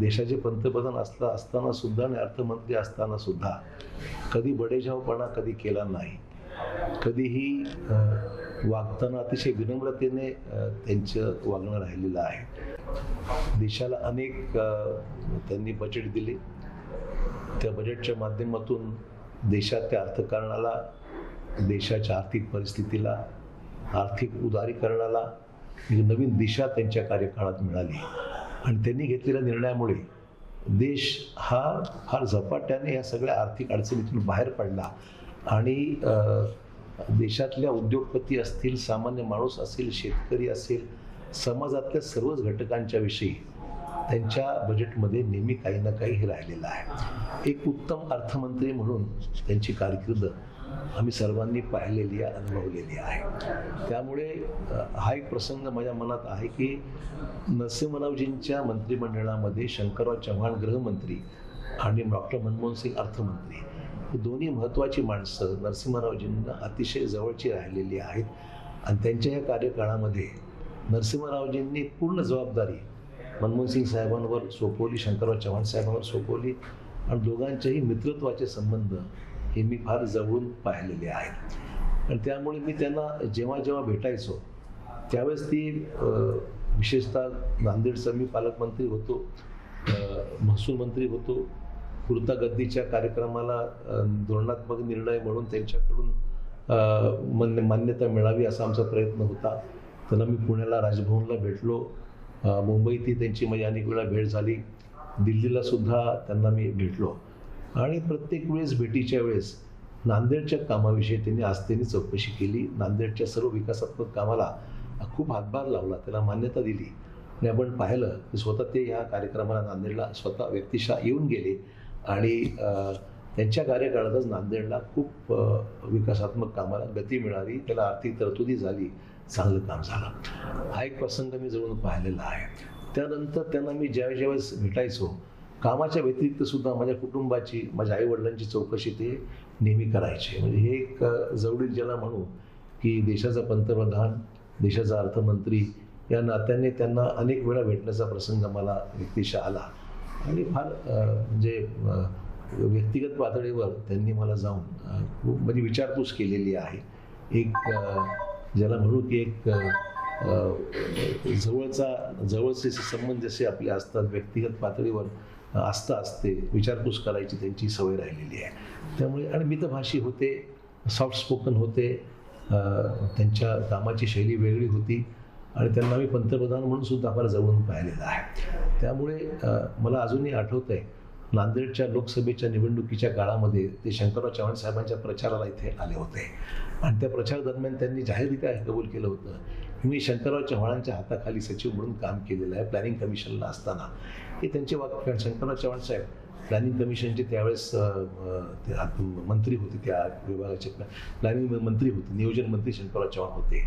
देशाचे पंतप्रधान असला असताना सुद्धा आणि अर्थमंत्री असताना सुद्धा कधी बडेजावपणा कधी केला नाही. कधीही वागताना अतिशय विनम्रतेने त्यांचं वागणं राहिलेलं आहे. देशाला अनेक त्यांनी बजेट दिले. त्या बजेटच्या माध्यमातून देशाच्या अर्थकारणाला देशाच्या आर्थिक परिस्थितीला आर्थिक उदारीकरणाला एक नवीन दिशा त्यांच्या कार्यकाळात मिळाली. आणि त्यांनी घेतलेल्या निर्णयामुळे देश हा फार झपाट्याने या सगळ्या आर्थिक अडचणीतून बाहेर पडला. आणि देशातल्या उद्योगपती असतील सामान्य माणूस असेल शेतकरी असेल समाजातल्या सर्वच घटकांच्या विषयी त्यांच्या बजेटमध्ये नेहमी काही ना काही हे राहिलेलं आहे. एक उत्तम अर्थमंत्री म्हणून त्यांची कारकीर्द आम्ही सर्वांनी पाहिलेली आहे अनुभवलेली आहे. त्यामुळे हा एक प्रसंग माझ्या मनात आहे की नरसिंहरावजींच्या मंत्रिमंडळामध्ये शंकरराव चव्हाण गृहमंत्री आणि डॉक्टर मनमोहन सिंग अर्थमंत्री ही दोन्ही महत्त्वाची माणसं नरसिंहरावजींना अतिशय जवळची राहिलेली आहेत. आणि त्यांच्या या कार्यकाळामध्ये नरसिंहरावजींनी पूर्ण जबाबदारी मनमोहन सिंग साहेबांवर सोपवली शंकरराव चव्हाण साहेबांवर सोपवली आणि दोघांच्याही मित्रत्वाचे संबंध हे मी फार जवळून पाहिलेले आहेत. आणि त्यामुळे मी त्यांना जेव्हा जेव्हा भेटायचो त्यावेळेस ती विशेषतः नांदेडचा मी पालकमंत्री होतो महसूल मंत्री होतो कुर्ता गद्दीच्या कार्यक्रमाला धोरणात्मक निर्णय म्हणून त्यांच्याकडून मान्य मान्यता मिळावी असा आमचा प्रयत्न होता. त्यांना मी पुण्याला राजभवनला भेटलो. मुंबईतही त्यांची माझी अनेक वेळा भेट झाली. दिल्लीला सुद्धा त्यांना मी भेटलो. आणि प्रत्येक वेळेस भेटीच्या वेळेस नांदेडच्या कामाविषयी त्यांनी आस्थेने चौकशी केली. नांदेडच्या सर्व विकासात्मक कामाला खूप हातभार लावला. त्याला मान्यता दिली. आणि आपण पाहिलं की स्वतः ते ह्या कार्यक्रमाला नांदेडला स्वतः व्यक्तिशः येऊन गेले. आणि त्यांच्या कार्यकाळातच नांदेडला खूप विकासात्मक कामाला गती मिळाली. त्याला आर्थिक तरतुदी झाली. चांगलं काम झालं. हा एक प्रसंग मी जवळून पाहिलेला आहे. त्यानंतर त्यांना मी ज्या ज्यावेळेस भेटायचो कामाच्या व्यतिरिक्त सुद्धा माझ्या कुटुंबाची माझ्या आईवडिलांची चौकशी ते नेहमी करायचे. म्हणजे हे एक जवळील ज्याला म्हणू की देशाचा पंतप्रधान देशाचा अर्थमंत्री या नात्याने त्यांना अनेक वेळा भेटण्याचा प्रसंग मला व्यक्तिशा आला. आणि फार म्हणजे व्यक्तिगत पातळीवर त्यांनी मला जाऊन खूप म्हणजे विचारपूस केलेली आहे. एक ज्याला म्हणू की एक जवळचा जवळचे संबंध जसे आपले असतात व्यक्तिगत पातळीवर आस्था असते विचारपूस करायची त्यांची सवय राहिलेली आहे. त्यामुळे आणि मितभाषी होते सॉफ्ट स्पोकन होते त्यांच्या कामाची शैली वेगळी होती आणि त्यांना मी पंतप्रधान म्हणून सुद्धा फार जवळून पाहिलेलं आहे. त्यामुळे मला अजूनही आठवतं आहे नांदेडच्या लोकसभेच्या निवडणुकीच्या काळामध्ये ते शंकरराव चव्हाण साहेबांच्या प्रचाराला इथे आले होते. आणि त्या प्रचार दरम्यान त्यांनी जाहीररित्या कबूल केलं होतं मी शंकरराव चव्हाणांच्या हाताखाली सचिव म्हणून काम केलेलं आहे प्लॅनिंग कमिशनला असताना. हे त्यांचे वाक्य शंकरराव चव्हाण साहेब प्लॅनिंग कमिशनचे त्यावेळेस ते मंत्री होते त्या विभागाचे. प्लॅनिंग मंत्री होते नियोजन मंत्री शंकरराव चव्हाण होते.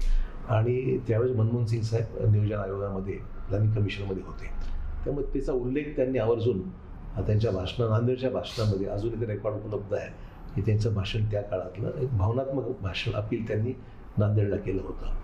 आणि त्यावेळेस मनमोहन सिंग साहेब नियोजन आयोगामध्ये प्लॅनिंग कमिशनमध्ये होते. त्यामुळे त्याचा उल्लेख त्यांनी आवर्जून त्यांच्या भाषणा नांदेडच्या भाषणामध्ये अजूनही ते रेकॉर्ड उपलब्ध आहे. की त्यांचं भाषण त्या काळातलं एक भावनात्मक भाषण अपील त्यांनी नांदेडला केलं होतं.